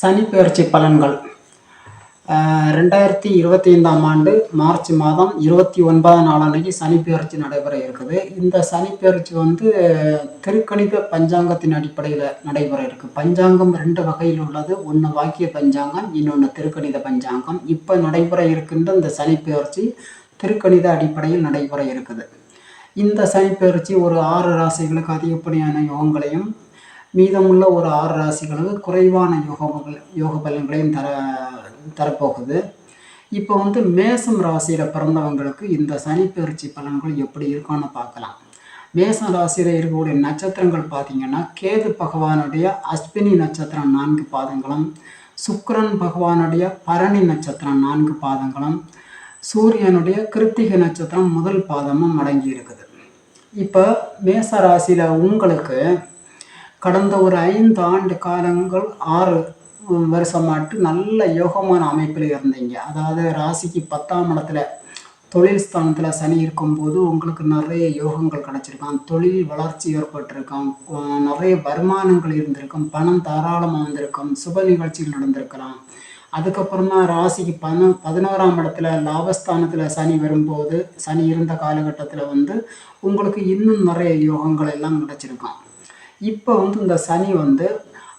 சனிப்பெயர்ச்சி பலன்கள். ரெண்டாயிரத்தி இருபத்தி ஐந்தாம் ஆண்டு மார்ச் மாதம் இருபத்தி ஒன்பதாம் நாள் அன்னைக்கு சனி நடைபெற இருக்குது. இந்த சனி வந்து திருக்கணித பஞ்சாங்கத்தின் அடிப்படையில் நடைபெற இருக்கு. பஞ்சாங்கம் ரெண்டு வகையில் உள்ளது. ஒன்று வாக்கிய பஞ்சாங்கம் இன்னொன்று திருக்கணித பஞ்சாங்கம். இப்போ நடைபெற இருக்கின்ற இந்த சனி திருக்கணித அடிப்படையில் நடைபெற இருக்குது. இந்த சனி ஒரு ஆறு ராசிகளுக்கு அதிகப்படியான யோகங்களையும் மீதமுள்ள ஒரு ஆறு ராசிகளுக்கு குறைவான யோகங்கள் யோக பலன்களையும் தர தரப்போகுது. இப்போ வந்து மேசம் ராசியில் பிறந்தவங்களுக்கு இந்த சனிப்பெயர்ச்சி பலன்கள் எப்படி இருக்கும்னு பார்க்கலாம். மேசம் ராசியில் இருக்கக்கூடிய நட்சத்திரங்கள் பார்த்தீங்கன்னா கேது பகவானுடைய அஸ்வினி நட்சத்திரம் நான்கு பாதங்களும் சுக்கரன் பகவானுடைய பரணி நட்சத்திரம் நான்கு பாதங்களும் சூரியனுடைய கிருத்திகை நட்சத்திரம் முதல் பாதமும் அடங்கி இருக்குது இப்போ மேச ராசியில் உங்களுக்கு கடந்த ஒரு ஐந்து ஆண்டு காலங்கள் ஆறு வருஷமாட்டு நல்ல யோகமான அமைப்பில் இருந்தீங்க. அதாவது ராசிக்கு பத்தாம் இடத்துல தொழில் ஸ்தானத்தில் சனி இருக்கும்போது உங்களுக்கு நிறைய யோகங்கள் கிடச்சிருக்கான் தொழில் வளர்ச்சி ஏற்பட்டிருக்கும். நிறைய வருமானங்கள் இருந்திருக்கும். பணம் தாராளமாக வந்திருக்கும். சுப நிகழ்ச்சிகள் நடந்திருக்கலாம். அதுக்கப்புறமா ராசிக்கு பன பதினோராம் இடத்துல லாபஸ்தானத்தில் சனி வரும்போது சனி இருந்த காலகட்டத்தில் வந்து உங்களுக்கு இன்னும் நிறைய யோகங்கள் எல்லாம் கிடச்சிருக்கான் இப்போ வந்து இந்த சனி வந்து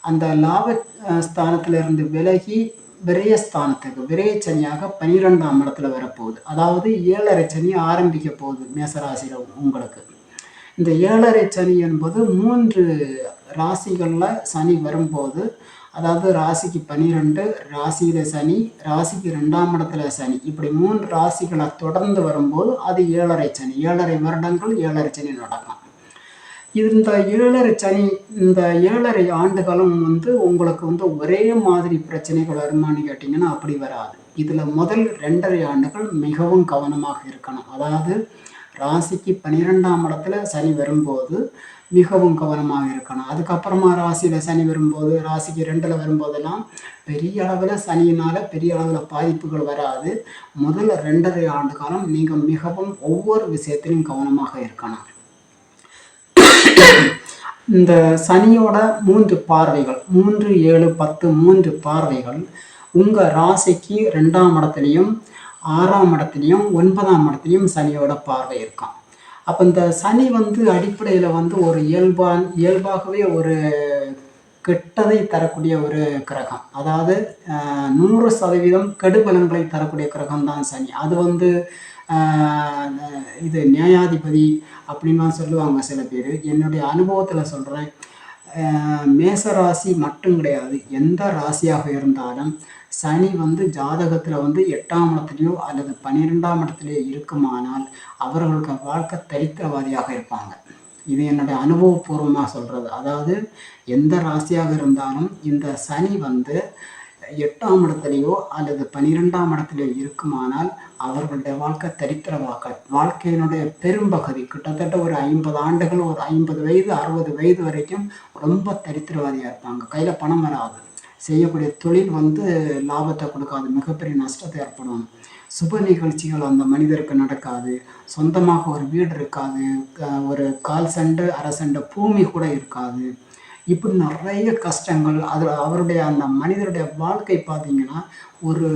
அந்த லாப அஹ், ஸ்தானத்துல இருந்து விலகி விரைய ஸ்தானத்துக்கு விரைய சனியாக பனிரெண்டாம் இடத்துல வரப்போகுது. அதாவது ஏழரை சனி ஆரம்பிக்க போகுது மேசராசியில் உங்களுக்கு. இந்த ஏழரை சனி என்பது மூன்று ராசிகளில் சனி வரும்போது அதாவது ராசிக்கு பனிரெண்டு ராசியில் சனி ராசிக்கு ரெண்டாம் இடத்துல சனி. இப்படி மூன்று ராசிகளை தொடர்ந்து வரும்போது அது ஏழரை சனி. ஏழரை வருடங்கள் ஏழரை சனி நடக்கும். இந்த ஏழரை சனி இந்த ஏழரை ஆண்டுகளும் வந்து உங்களுக்கு வந்து ஒரே மாதிரி பிரச்சனைகள் வருமானு கேட்டிங்கன்னா அப்படி வராது. இதில் முதல் ரெண்டரை ஆண்டுகள் மிகவும் கவனமாக இருக்கணும். அதாவது ராசிக்கு பன்னிரெண்டாம் இடத்துல சனி வரும்போது மிகவும் கவனமாக இருக்கணும். அதுக்கப்புறமா ராசியில் சனி வரும்போது ராசிக்கு ரெண்டில் வரும்போதெல்லாம் பெரிய அளவில் சனியினால் பெரிய அளவில் பாதிப்புகள் வராது. முதல்ல ரெண்டரை ஆண்டு காலம் நீங்கள் மிகவும் ஒவ்வொரு விஷயத்திலும் கவனமாக இருக்கணும். இந்த சனியோட மூன்று பார்வைகள் மூன்று ஏழு பத்து மூன்று பார்வைகள் உங்கள் ராசிக்கு ரெண்டாம் இடத்துலையும் ஆறாம் இடத்துலையும் ஒன்பதாம் இடத்துலையும் சனியோட பார்வை இருக்கும். அப்போ இந்த சனி வந்து அடிப்படையில் வந்து ஒரு இயல்பான் இயல்பாகவே ஒரு கெட்டதை தரக்கூடிய ஒரு கிரகம். அதாவது நூறு சதவீதம் கெடுபலன்களை தரக்கூடிய கிரகம் தான் சனி. அது வந்து இது நியாயாதிபதி அப்படின்லாம் சொல்லுவாங்க சில பேர். என்னுடைய அனுபவத்தில் சொல்கிறேன் மேச ராசி மட்டும் கிடையாது. எந்த ராசியாக இருந்தாலும் சனி வந்து ஜாதகத்தில் வந்து எட்டாம் இடத்துலையோ அல்லது பன்னிரெண்டாம் இடத்துலையோ இருக்குமானால் அவர்களுக்கு வாழ்க்கை தரித்திரவாதியாக இருப்பாங்க. இது என்னுடைய அனுபவபூர்வமாக சொல்கிறது அதாவது எந்த ராசியாக இருந்தாலும் இந்த சனி வந்து எட்டாம் இடத்துலையோ அல்லது பன்னிரெண்டாம் இடத்துலையோ இருக்குமானால் அவர்களுடைய வாழ்க்கை தரித்திரமாக வாழ்க்கையினுடைய பெரும்பகுதி கிட்டத்தட்ட ஒரு ஐம்பது ஆண்டுகள் ஒரு ஐம்பது வயது அறுபது வயது வரைக்கும் ரொம்ப தரித்திரவாதியாக இருப்பாங்க. கையில் பணம் வராது. செய்யக்கூடிய தொழில் வந்து லாபத்தை கொடுக்காது மிகப்பெரிய நஷ்டத்தை ஏற்படும் சுப நிகழ்ச்சிகள் அந்த மனிதருக்கு நடக்காது. சொந்தமாக ஒரு வீடு இருக்காது. ஒரு கால் செண்டு அரை செண்டு பூமி கூட இருக்காது. இப்படி நிறைய கஷ்டங்கள் அதில் அவருடைய அந்த மனிதருடைய வாழ்க்கை பார்த்தீங்கன்னா ஒரு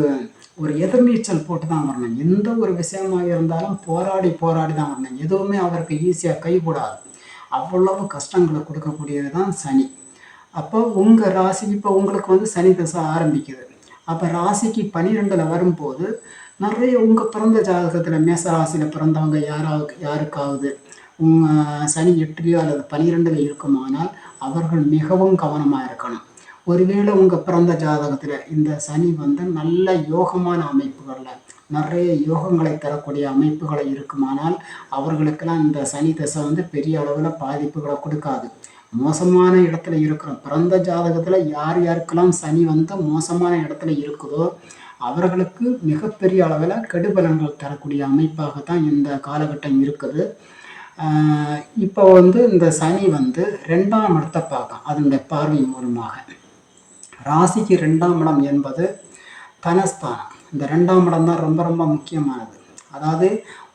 ஒரு எதிர்நீச்சல் போட்டு தான் வரணும். எந்த ஒரு விஷயமாக இருந்தாலும் போராடி போராடி தான் வரணும். எதுவுமே அவருக்கு ஈஸியாக கைகூடாது அவ்வளவு கஷ்டங்களை கொடுக்கக்கூடியது தான் சனி. அப்போ உங்கள் ராசி இப்போ உங்களுக்கு வந்து சனி தசை ஆரம்பிக்குது. அப்போ ராசிக்கு பனிரெண்டில் வரும்போது நிறைய உங்கள் பிறந்த ஜாதகத்தில் மேச ராசியில் பிறந்தவங்க யாராவது யாருக்காவது உங்கள் சனி எட்டுலையோ அல்லது பனிரெண்டில் இருக்குமானால் அவர்கள் மிகவும் கவனமாக இருக்கணும். ஒருவேளை உங்கள் பிறந்த ஜாதகத்தில் இந்த சனி வந்து நல்ல யோகமான அமைப்புகளில் நிறைய யோகங்களை தரக்கூடிய அமைப்புகளை இருக்குமானால் அவர்களுக்கெல்லாம் இந்த சனி தசை வந்து பெரிய அளவில் பாதிப்புகளை கொடுக்காது. மோசமான இடத்துல இருக்கிற பிறந்த ஜாதகத்தில் யார் யாருக்கெல்லாம் சனி வந்து மோசமான இடத்துல இருக்குதோ அவர்களுக்கு மிகப்பெரிய அளவில் கெடுபலன்கள் தரக்கூடிய அமைப்பாக தான் இந்த காலகட்டம் இருக்குது. இப்போ வந்து இந்த சனி வந்து ரெண்டாம் இடத்தை பார்க்கும். அதனுடைய பார்வை மூலமாக. ராசிக்கு ரெண்டாம் இடம் என்பது தனஸ்தானம். இந்த ரெண்டாம் இடம் தான் ரொம்ப ரொம்ப முக்கியமானது. அதாவது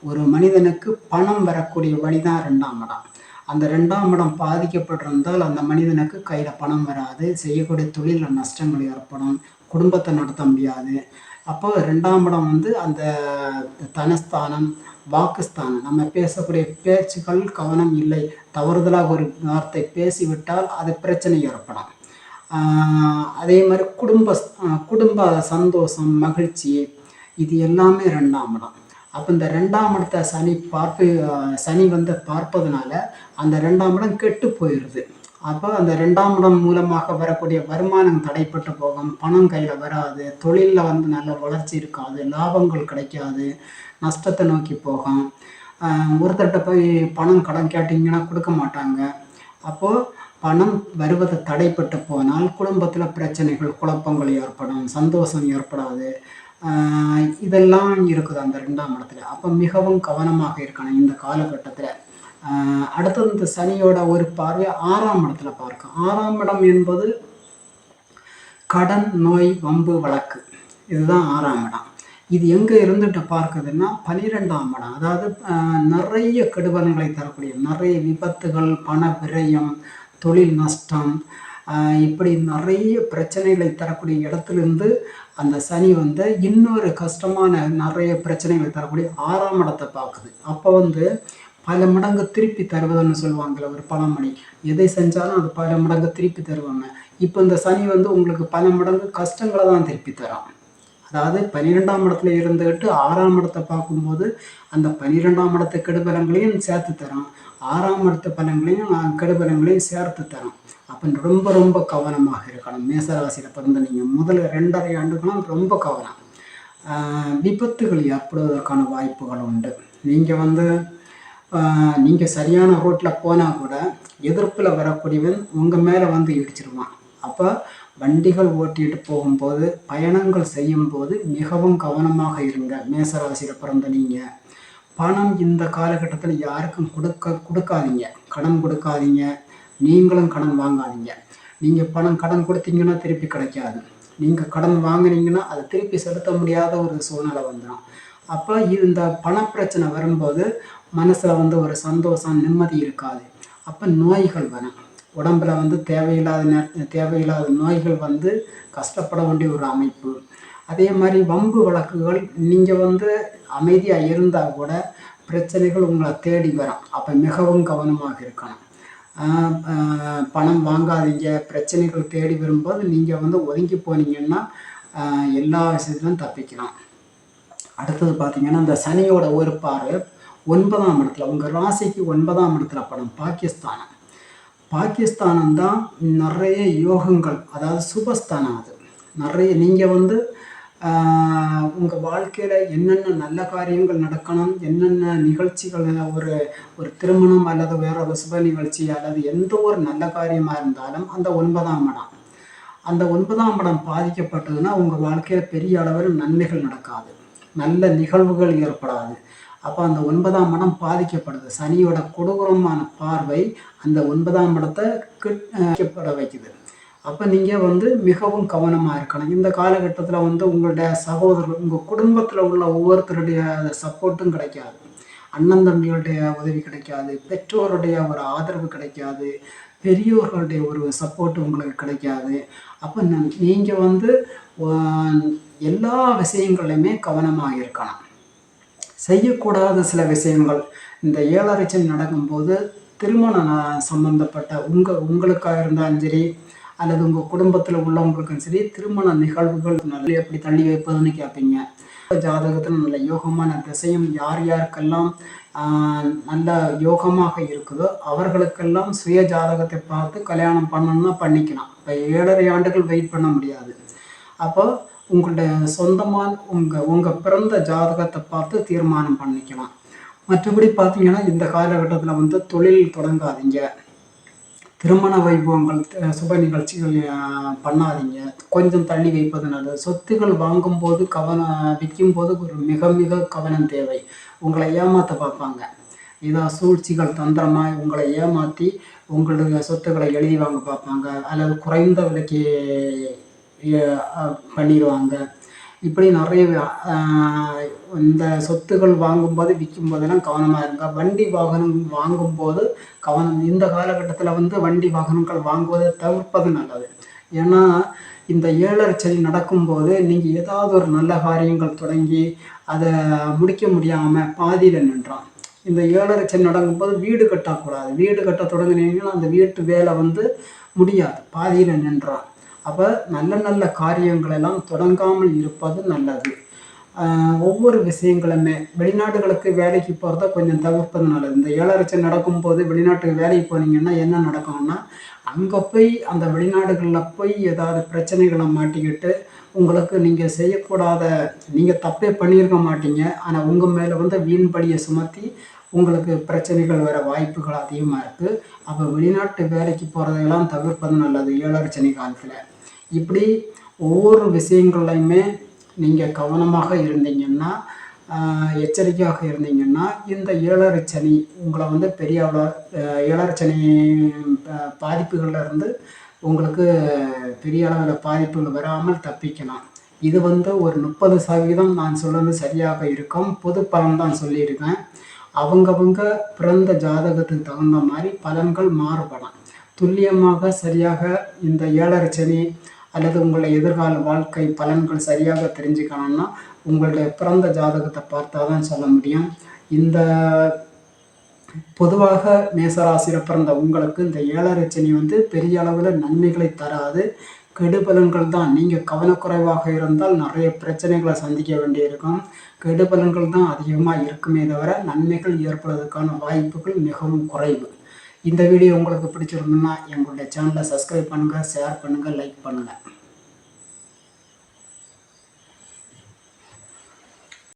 ஒரு மனிதனுக்கு பணம் வரக்கூடிய வழி தான் ரெண்டாம் இடம். அந்த ரெண்டாம் இடம் பாதிக்கப்பட்டிருந்தால் அந்த மனிதனுக்கு கையில் பணம் வராது. செய்யக்கூடிய தொழிலில் நஷ்டங்கள் ஏற்படும். குடும்பத்தை நடத்த முடியாது. அப்போ ரெண்டாம் இடம் வந்து அந்த தனஸ்தானம் வாக்குஸ்தானம். நம்ம பேசக்கூடிய பேச்சுக்கள் கவனம் இல்லை. தவறுதலாக ஒரு வார்த்தை பேசிவிட்டால் அது பிரச்சனை ஏற்படும். அதே மாதிரி குடும்ப குடும்ப சந்தோஷம் மகிழ்ச்சி இது எல்லாமே ரெண்டாம் இடம். அப்போ இந்த ரெண்டாம் இடத்தை சனி பார்ப்பு சனி வந்து பார்ப்பதனால அந்த ரெண்டாம் இடம் கெட்டு போயிடுது. அப்போ அந்த ரெண்டாம் இடம் மூலமாக வரக்கூடிய வருமானம் தடைப்பட்டு போகும். பணம் கையில் வராது. தொழிலில் வந்து நல்ல வளர்ச்சி இருக்காது. லாபங்கள் கிடைக்காது. நஷ்டத்தை நோக்கி போகும். ஒருத்தர்கிட்ட போய் பணம் கடன் கேட்டிங்கன்னா கொடுக்க மாட்டாங்க. அப்போது பணம் வருவதை தடைப்பட்டு போனால் குடும்பத்தில் பிரச்சனைகள் குழப்பங்கள் ஏற்படும். சந்தோஷம் ஏற்படாது. இதெல்லாம் இருக்குது அந்த ரெண்டாம் இடத்துல. அப்போ மிகவும் கவனமாக இருக்கணும் இந்த காலகட்டத்தில். அடுத்தது இந்த சனியோட ஒரு பார்வை ஆறாம் இடத்துல பார்க்கும் ஆறாம் இடம் என்பது கடன் நோய் வம்பு வழக்கு. இதுதான் ஆறாம் இடம். இது எங்கே இருந்துட்டு பார்க்குதுன்னா பனிரெண்டாம் இடம். அதாவது நிறைய கெடுபலன்களை தரக்கூடிய நிறைய விபத்துகள் பண விரயம் தொழில் நஷ்டம் இப்படி நிறைய பிரச்சனைகளை தரக்கூடிய இடத்துலேருந்து அந்த சனி வந்து இன்னொரு கஷ்டமான நிறைய பிரச்சனைகளை தரக்கூடிய ஆறாம் இடத்தை பார்க்குது. அப்போ வந்து பல மடங்கு திருப்பி தருவதுன்னு சொல்லுவாங்கல்ல ஒரு பழமொழி. எதை செஞ்சாலும் அது பல மடங்கு திருப்பி தருவாங்க. இப்போ இந்த சனி வந்து உங்களுக்கு பல மடங்கு கஷ்டங்களை தான் திருப்பி தரும் அதாவது பன்னிரெண்டாம் இடத்துல இருந்துக்கிட்டு ஆறாம் இடத்தை பார்க்கும்போது அந்த பன்னிரெண்டாம் இடத்து கெடுபலங்களையும் சேர்த்து தரும் ஆறாம் இடத்து பலங்களையும் கெடுபலங்களையும் சேர்த்து தரும் அப்போ ரொம்ப ரொம்ப கவனமாக இருக்கணும். மேசராசியில் பிறந்த நீங்கள் முதல் ரெண்டரை ஆண்டுகளும் ரொம்ப கவனம். விபத்துகள் ஏற்படுவதற்கான வாய்ப்புகள் உண்டு. நீங்கள் வந்து நீங்கள் சரியான ரோட்டில் போனால் கூட எதிர்ப்பில் வரக்கூடியவன் உங்கள் மேலே வந்து இடிச்சிருவான். அப்போ வண்டிகள் ஓட்டிட்டு போகும்போது பயணங்கள் செய்யும்போது மிகவும் கவனமாக இருங்க. மேசராசியில் பிறந்த நீங்கள் பணம் இந்த காலகட்டத்தில் யாருக்கும் கொடுக்க கொடுக்காதீங்க. கடன் கொடுக்காதீங்க. நீங்களும் கடன் வாங்காதீங்க. நீங்கள் பணம் கடன் கொடுத்தீங்கன்னா திருப்பி கிடைக்காது. நீங்கள் கடன் வாங்கினீங்கன்னா அதை திருப்பி செலுத்த முடியாத ஒரு சூழ்நிலை வந்துடும் அப்போ இந்த பணப்பிரச்சனை வரும்போது மனசில் வந்து ஒரு சந்தோஷம் நிம்மதி இருக்காது. அப்போ நோய்கள் வரும். உடம்புல வந்து தேவையில்லாத நே தேவையில்லாத நோய்கள் வந்து கஷ்டப்பட வேண்டிய ஒரு அமைப்பு. அதே மாதிரி வம்பு வழக்குகள் நீங்கள் வந்து அமைதியாக இருந்தால் கூட பிரச்சனைகள் உங்களை தேடி வரும். அப்போ மிகவும் கவனமாக இருக்கணும். பணம் வாங்காதீங்க. பிரச்சனைகள் தேடி வரும்போது நீங்கள் வந்து ஒதுங்கி போனீங்கன்னா எல்லா விஷயத்திலும் தப்பிக்கலாம். அடுத்தது பார்த்தீங்கன்னா இந்த சனியோட ஒரு பார்வை. ஒன்பதாம் இடத்துல உங்கள் ராசிக்கு ஒன்பதாம் இடத்துல படம் பாகிஸ்தானம் பாகிஸ்தானம் தான் நிறைய யோகங்கள் அதாவது சுபஸ்தானம் அது. நிறைய நீங்கள் வந்து உங்கள் வாழ்க்கையில் என்னென்ன நல்ல காரியங்கள் நடக்கணும் என்னென்ன நிகழ்ச்சிகள் ஒரு ஒரு திருமணம் அல்லது வேற ஒரு சுப நிகழ்ச்சி அல்லது எந்த ஒரு நல்ல காரியமாக இருந்தாலும் அந்த ஒன்பதாம் இடம். அந்த ஒன்பதாம் இடம் பாதிக்கப்பட்டதுன்னா உங்கள் வாழ்க்கையில் பெரிய அளவில் நன்மைகள் நடக்காது. நல்ல நிகழ்வுகள் ஏற்படாது. அப்போ அந்த ஒன்பதாம் இடம் பாதிக்கப்படுது. சனியோட கொடூரமான பார்வை அந்த ஒன்பதாம் இடத்தை கிட்டப்பட வைக்குது. அப்போ நீங்கள் வந்து மிகவும் கவனமாக இருக்கணும். இந்த காலகட்டத்தில் வந்து உங்களுடைய சகோதரர்கள் உங்கள் குடும்பத்தில் உள்ள ஒவ்வொருத்தருடைய சப்போர்ட்டும் கிடைக்காது. அண்ணன் தம்பிகளுடைய உதவி கிடைக்காது. பெற்றோருடைய ஒரு ஆதரவு கிடைக்காது. பெரியோர்களுடைய ஒரு சப்போர்ட் உங்களுக்கு கிடைக்காது. அப்போ நீங்கள் வந்து எல்லா விஷயங்கள்லையுமே கவனமாக இருக்கணும். செய்யக்கூடாத சில விஷயங்கள். இந்த ஏழரைச்சன் நடக்கும்போது திருமணம் சம்மந்தப்பட்ட சம்பந்தப்பட்ட உங்கள் உங்களுக்காக இருந்தாலும் சரி அல்லது உங்கள் குடும்பத்தில் உள்ளவங்களுக்கும் சரி திருமண நிகழ்வுகள் நல்ல எப்படி தள்ளி வைப்பதுன்னு கேட்பீங்க ஜாதகத்தில் நல்ல யோகமான திசையும் யார் யாருக்கெல்லாம் நல்ல யோகமாக இருக்குதோ அவர்களுக்கெல்லாம் சுய ஜாதகத்தை பார்த்து கல்யாணம் பண்ணணும்னா பண்ணிக்கலாம். இப்போ ஏழரை ஆண்டுகள் வெயிட் பண்ண முடியாது. அப்போது உங்களுடைய சொந்தமான உங்கள் உங்கள் பிறந்த ஜாதகத்தை பார்த்து தீர்மானம் பண்ணிக்கலாம். மற்றபடி பார்த்தீங்கன்னா இந்த காலகட்டத்தில் வந்து தொழில் தொடங்காதீங்க. திருமண வைபவங்கள் சுப நிகழ்ச்சிகள் பண்ணாதீங்க. கொஞ்சம் தள்ளி வைப்பது நல்லது. சொத்துக்கள் வாங்கும்போது கவனம் விற்கும்போது ஒரு மிக மிக கவனம் தேவை. உங்களை ஏமாற்ற பார்ப்பாங்க. ஏதோ சூழ்ச்சிகள் தந்திரமாக உங்களை ஏமாற்றி உங்களுடைய சொத்துக்களை எழுதி வாங்க பார்ப்பாங்க. அல்லது குறைந்த விலைக்கு பண்ணிடுவாங்க இப்படி நிறைய இந்த சொத்துகள் வாங்கும்போது விற்கும்போதெல்லாம் கவனமாக இருங்க. வண்டி வாகனம் வாங்கும்போது கவனம் இந்த காலகட்டத்தில் வந்து வண்டி வாகனங்கள் வாங்குவதை தவிர்ப்பது நல்லது. ஏன்னா இந்த ஏழரை சனி நடக்கும்போது நீங்கள் ஏதாவது ஒரு நல்ல காரியங்கள் தொடங்கி அதை முடிக்க முடியாமல் பாதியில் நின்றான் இந்த ஏழரை சனி நடக்கும்போது வீடு கட்டக்கூடாது. வீடு கட்ட தொடங்கினீங்கன்னா அந்த வீட்டு வேலை வந்து முடியாது. பாதியில் நின்றான் அப்போ நல்ல நல்ல காரியங்களெல்லாம் தொடங்காமல் இருப்பது நல்லது. ஒவ்வொரு விஷயங்களுமே வெளிநாடுகளுக்கு வேலைக்கு போகிறத கொஞ்சம் தவிர்ப்பது நல்லது இந்த ஏழரை நடக்கும்போது வெளிநாட்டுக்கு வேலைக்கு போனீங்கன்னா என்ன நடக்கும்னா அங்கே போய் அந்த வெளிநாடுகளில் போய் ஏதாவது பிரச்சனைகளை மாட்டிக்கிட்டு உங்களுக்கு நீங்கள் செய்யக்கூடாத நீங்கள் தப்பே பண்ணியிருக்க மாட்டீங்க. ஆனால் உங்கள் மேலே வந்து வீண் பழியை சுமத்தி உங்களுக்கு பிரச்சனைகள் வர வாய்ப்புகள் அதிகமாக இருக்குது அப்போ வெளிநாட்டு வேலைக்கு போகிறதையெல்லாம் தவிர்ப்பது நல்லது ஏழரை சனி காலத்தில். இப்படி ஒவ்வொரு விஷயங்கள்லையுமே நீங்கள் கவனமாக இருந்தீங்கன்னா எச்சரிக்கையாக இருந்தீங்கன்னா இந்த ஏழரை சனி உங்களை வந்து பெரிய அளவு ஏழரை சனி இருந்து உங்களுக்கு பெரிய அளவில் பாதிப்புகள் வராமல் தப்பிக்கலாம். இது வந்து ஒரு முப்பது சதவீதம் நான் சொல்றது சரியாக இருக்கும். பொது பலன் தான் சொல்லியிருக்கேன். அவங்கவங்க பிறந்த ஜாதகத்துக்கு தகுந்த மாதிரி பலன்கள் மாறுபடும் துல்லியமாக சரியாக இந்த ஏழரை சனி அல்லது உங்களை எதிர்கால வாழ்க்கை பலன்கள் சரியாக தெரிஞ்சுக்கணும்னா உங்களுடைய பிறந்த ஜாதகத்தை பார்த்தா தான் சொல்ல முடியும். இந்த பொதுவாக மேசராசியில் பிறந்த உங்களுக்கு இந்த ஏழரை சனி வந்து பெரிய அளவில் நன்மைகளை தராது. கெடு பலன்கள் தான் நீங்கள் கவனக்குறைவாக இருந்தால் நிறைய பிரச்சனைகளை சந்திக்க வேண்டியிருக்கும். கெடுபலன்கள் தான் அதிகமாக இருக்குமே தவிர நன்மைகள் ஏற்படுவதற்கான வாய்ப்புகள் மிகவும் குறைவு. இந்த வீடியோ உங்களுக்கு பிடிச்சிருந்ததுன்னா எங்களுடைய சேனலை சப்ஸ்கிரைப் பண்ணுங்கள் ஷேர் பண்ணுங்கள் லைக் பண்ணுங்கள்